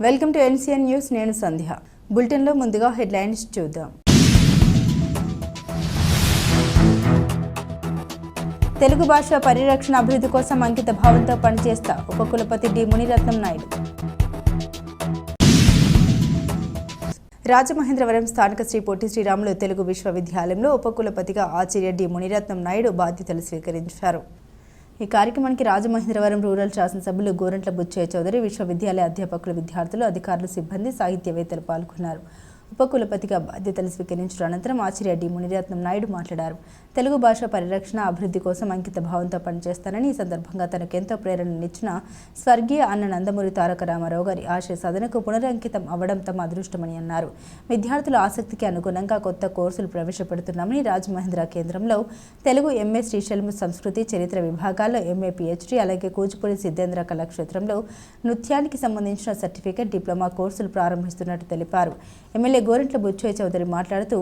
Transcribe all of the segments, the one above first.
Welcome to NCN news నేను సంధ్య. బులెటిన్లో ముందుగా హెడ్లైన్స్ చూద్దాం. తెలుగు భాష పరిరక్షణ అభివృద్ధి కోసం అంకిత భావంతో పనిచేస్తా ఉపకులపతి డి. మునిరత్నం నాయుడు. రాజమహేంద్రవరం స్థానిక శ్రీ పొట్టి శ్రీరాములు తెలుగు విశ్వవిద్యాలయంలో ఉపకులపతిగా ఆచార్య డి. మునిరత్నం నాయుడు బాధ్యతలు స్వీకరించారు. ఈ కార్యక్రమానికి రాజమహేంద్రవరం రూరల్ శాసనసభ్యులు గోరంట్ల బుచ్చయ్య చౌదరి విశ్వవిద్యాలయ అధ్యాపకులు విద్యార్థులు అధికారులు సిబ్బంది సాహిత్యవేత్తలు పాల్గొన్నారు. ఉపకులపతిగా బాధ్యతలు స్వీకరించిన అనంతరం ఆచార్య డి. మునిరత్నం నాయుడు మాట్లాడారు. తెలుగు భాష పరిరక్షణ అభివృద్ధి కోసం అంకిత భావంతో పనిచేస్తానని ఈ సందర్భంగా తనకు ఎంతో ప్రేరణనిచ్చిన స్వర్గీయ అన్న నందమూరి తారక రామారావు గారి ఆశయ సాధనకు పునరంకితం అవ్వడం తమ అదృష్టమని అన్నారు. విద్యార్థుల ఆసక్తికి అనుగుణంగా కొత్త కోర్సులు ప్రవేశపెడుతున్నామని రాజమహేంద్ర కేంద్రంలో తెలుగు ఎంఏ శ్రీశైలం సంస్కృతి చరిత్ర విభాగాల్లో ఎంఏ పిహెచ్డి అలాగే కూచిపూడి సిద్ధేంద్ర కళాక్షేత్రంలో నృత్యానికి సంబంధించిన సర్టిఫికెట్ డిప్లొమా కోర్సులు ప్రారంభిస్తున్నట్టు తెలిపారు. ఎమ్మెల్యే గోరంట్ల బుచ్చయ్య చౌదరి మాట్లాడుతూ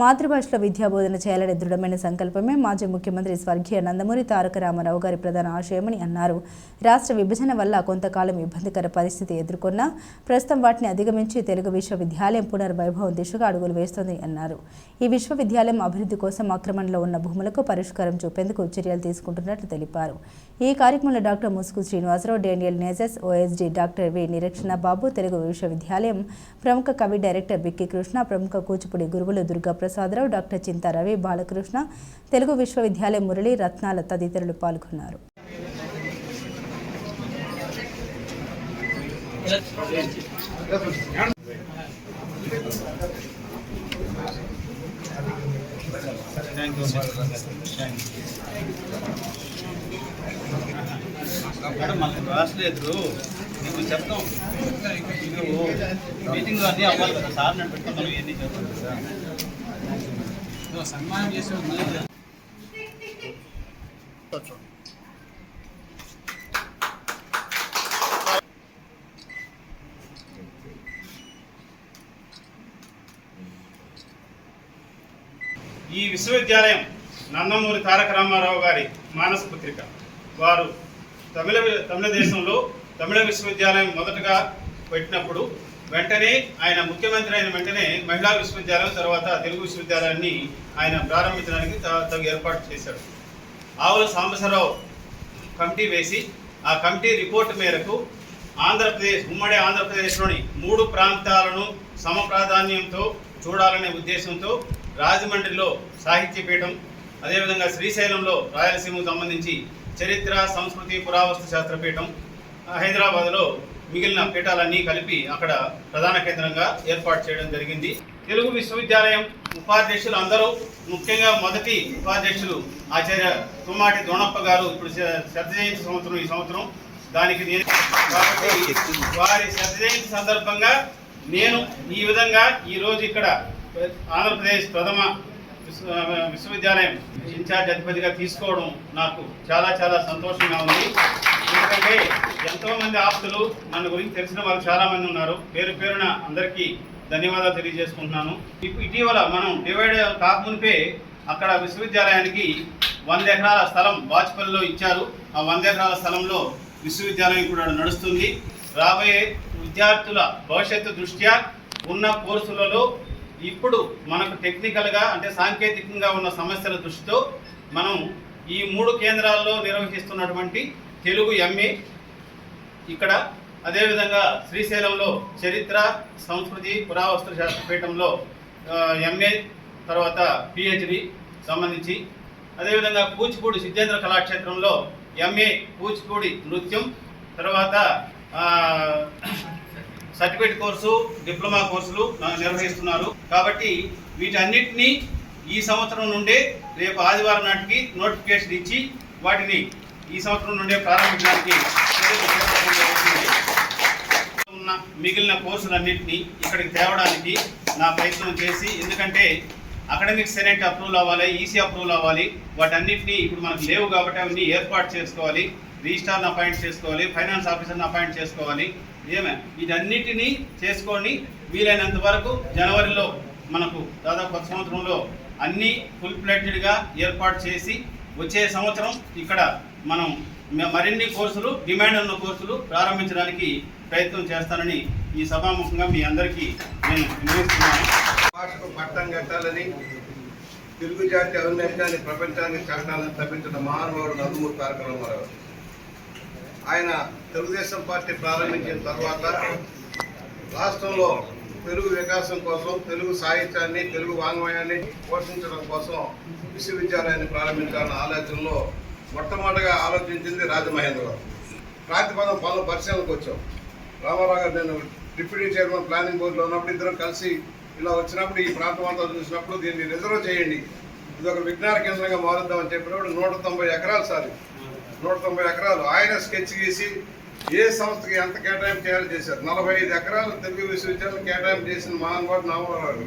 మాతృభాషలో విద్యాబోధన చేయాలనే దృఢమైన సంకల్పమే మాజీ ముఖ్యమంత్రి స్వర్గీయ నందమూరి తారక రామారావు గారి ప్రధాన ఆశయమని అన్నారు. రాష్ట్ర విభజన వల్ల కొంతకాలం ఇబ్బందికర పరిస్థితి ఎదుర్కొన్నా ప్రస్తుతం వాటిని అధిగమించి తెలుగు విశ్వవిద్యాలయం పునర్వైభవం దిశగా అడుగులు వేస్తోంది అన్నారు. ఈ విశ్వవిద్యాలయం అభివృద్ధి కోసం ఆక్రమణలో ఉన్న భూములకు పరిష్కారం చూపేందుకు చర్యలు తీసుకుంటున్నట్లు తెలిపారు. ఈ కార్యక్రమంలో doctor Musugu Srinivasarao Daniel Nejas OSD doctor V Nireekshana Babu Telugu విశ్వవిద్యాలయం ప్రముఖ కవి డైరెక్టర్ బిక్కి కృష్ణ ప్రముఖ కూచిపూడి గురువులు దుర్గా ప్రసాదరావు డాక్టర్ చింతా రవి బాలకృష్ణ తెలుగు విశ్వవిద్యాలయం మురళి రత్నాల తదితరులు పాల్గొన్నారు. మేడం మళ్ళీ రాసలేదు నీకు చెప్తాం నువ్వు మీటింగ్ అన్నీ అవ్వాలి కదా సార్ నేను పెట్టుకుంటాను ఇవన్నీ చెప్తాను కదా సన్మానం చేసి ఈ విశ్వవిద్యాలయం నందమూరి తారక రామారావు గారి మానస పత్రిక. వారు తమిళ తమిళ దేశంలో తమిళ విశ్వవిద్యాలయం మొదటగా పెట్టినప్పుడు వెంటనే ఆయన ముఖ్యమంత్రి అయిన వెంటనే మహిళా విశ్వవిద్యాలయం తర్వాత తెలుగు విశ్వవిద్యాలయాన్ని ఆయన ప్రారంభించడానికి త- తగు ఏర్పాటు చేశాడు. ఆవుల సాంబశివరావు కమిటీ వేసి ఆ కమిటీ రిపోర్ట్ మేరకు ఆంధ్రప్రదేశ్ ఉమ్మడి ఆంధ్రప్రదేశ్లోని మూడు ప్రాంతాలను సమ ప్రాధాన్యంతో చూడాలనే ఉద్దేశంతో రాజమండ్రిలో సాహిత్య పీఠం అదేవిధంగా శ్రీశైలంలో రాయలసీమకు సంబంధించి చరిత్ర సంస్కృతి పురావస్తు శాస్త్రపీఠం హైదరాబాద్లో మిగిలిన పీఠాలన్నీ కలిపి అక్కడ ప్రధాన కేంద్రంగా ఏర్పాటు చేయడం జరిగింది. తెలుగు విశ్వవిద్యాలయం ఉపాధ్యక్షులు అందరూ ముఖ్యంగా మొదటి ఉపాధ్యక్షులు ఆచార్య తుమ్మాటి దోణప్ప గారు ఇప్పుడు శ్రద్ధ జయంతి సంవత్సరం ఈ సంవత్సరం దానికి నేను కాబట్టి వారి శ్రద్ధ జయంతి సందర్భంగా నేను ఈ విధంగా ఈరోజు ఇక్కడ ఆంధ్రప్రదేశ్ ప్రథమ విశ్వ విశ్వవిద్యాలయం ఇన్ఛార్జ్ అధిపతిగా తీసుకోవడం నాకు చాలా చాలా సంతోషంగా ఉంది. ఎందుకంటే ఎంతో మంది ఆప్తులు నన్ను గురించి తెలిసిన వాళ్ళు చాలా మంది ఉన్నారు. పేరు పేరున అందరికీ ధన్యవాదాలు తెలియజేసుకుంటున్నాను. ఇటీవల మనం డివైడ్ కాకమునిపే అక్కడ విశ్వవిద్యాలయానికి వంద ఎకరాల స్థలం వాజ్పేయిలో ఇచ్చారు. ఆ వంద ఎకరాల స్థలంలో విశ్వవిద్యాలయం కూడా నడుస్తుంది. రాబోయే విద్యార్థుల భవిష్యత్తు దృష్ట్యా ఉన్న కోర్సులలో ఇప్పుడు మనకు టెక్నికల్గా అంటే సాంకేతికంగా ఉన్న సమస్యల దృష్టితో మనం ఈ మూడు కేంద్రాల్లో నిర్వహిస్తున్నటువంటి తెలుగు ఎంఏ ఇక్కడ అదేవిధంగా శ్రీశైలంలో చరిత్ర సంస్కృతి పురావస్తు శాస్త్రపీఠంలో ఎంఏ తర్వాత పిహెచ్డి సంబంధించి. అదేవిధంగా కూచిపూడి సిద్ధేంద్ర కళాక్షేత్రంలో ఎంఏ కూచిపూడి నృత్యం తర్వాత సర్టిఫికేట్ కోర్సు డిప్లొమా కోర్సులు నిర్వహిస్తున్నారు. కాబట్టి వీటన్నిటినీ ఈ సంవత్సరం నుండే రేపు ఆదివారం నాటికి నోటిఫికేషన్ ఇచ్చి వాటిని ఈ సంవత్సరం నుండే ప్రారంభించడానికి ఉన్న మిగిలిన కోర్సులన్నింటినీ ఇక్కడికి తేవడానికి నా ప్రయత్నం చేసి ఎందుకంటే అకాడమిక్ సెనెట్ అప్రూవల్ అవ్వాలి ఈసీ అప్రూవల్ అవ్వాలి. వాటన్నిటిని ఇప్పుడు మనకు లేవు కాబట్టి అవన్నీ ఏర్పాటు చేసుకోవాలి. రిజిస్టార్ని అపాయింట్ చేసుకోవాలి ఫైనాన్స్ ఆఫీసర్ని అపాయింట్ చేసుకోవాలి. ఏమే? వీటన్నిటినీ చేసుకొని వీలైనంత వరకు జనవరిలో మనకు దాదాపు కొత్త సంవత్సరంలో అన్నీ ఫుల్ ప్లేటెడ్గా ఏర్పాటు చేసి వచ్చే సంవత్సరం ఇక్కడ మనం మరిన్ని కోర్సులు డిమాండ్ ఉన్న కోర్సులు ప్రారంభించడానికి ప్రయత్నం చేస్తానని ఈ సభాముఖంగా మీ అందరికీ నేను వినియోగిస్తున్నాను భాషకు పట్టం కట్టాలని తెలుగు జాతి ఔన్నత్యాన్ని ప్రపంచానికి చాటాలని తప్పించిన మహానుభావుడు నందమూరి తారక రామారావు. ఆయన తెలుగుదేశం పార్టీ ప్రారంభించిన తర్వాత రాష్ట్రంలో తెలుగు వికాసం కోసం తెలుగు సాహిత్యాన్ని తెలుగు వాంగ్మయాన్ని పోషించడం కోసం విశ్వవిద్యాలయాన్ని ప్రారంభించాలన్న ఆలోచనలో మొట్టమొదటిగా ఆలోచించింది రాజమహేంద్రరావు. ప్రాతిపదం పనులు పరిశీలనకు వచ్చాం. రామారావు గారు నేను డిప్యూటీ చైర్మన్ ప్లానింగ్ బోర్డులో ఉన్నప్పుడు ఇద్దరం కలిసి ఇలా వచ్చినప్పుడు ఈ ప్రాంతం అంతా చూసినప్పుడు దీన్ని రిజర్వ్ చేయండి. ఇది ఒక విజ్ఞాన కేంద్రంగా మారుద్దామని చెప్పినప్పుడు నూట తొంభై ఎకరాలు సార్ నూట తొంభై ఎకరాలు. ఆయన స్కెచ్ గీసి ఏ సంస్థకి ఎంత కేటాయింపు చేయాలో చేశారు. నలభై ఐదు ఎకరాలు తెలుగు విశ్వవిద్యాలయం కేటాయింపు చేసిన మహానుభావుడు నామరావు గారు.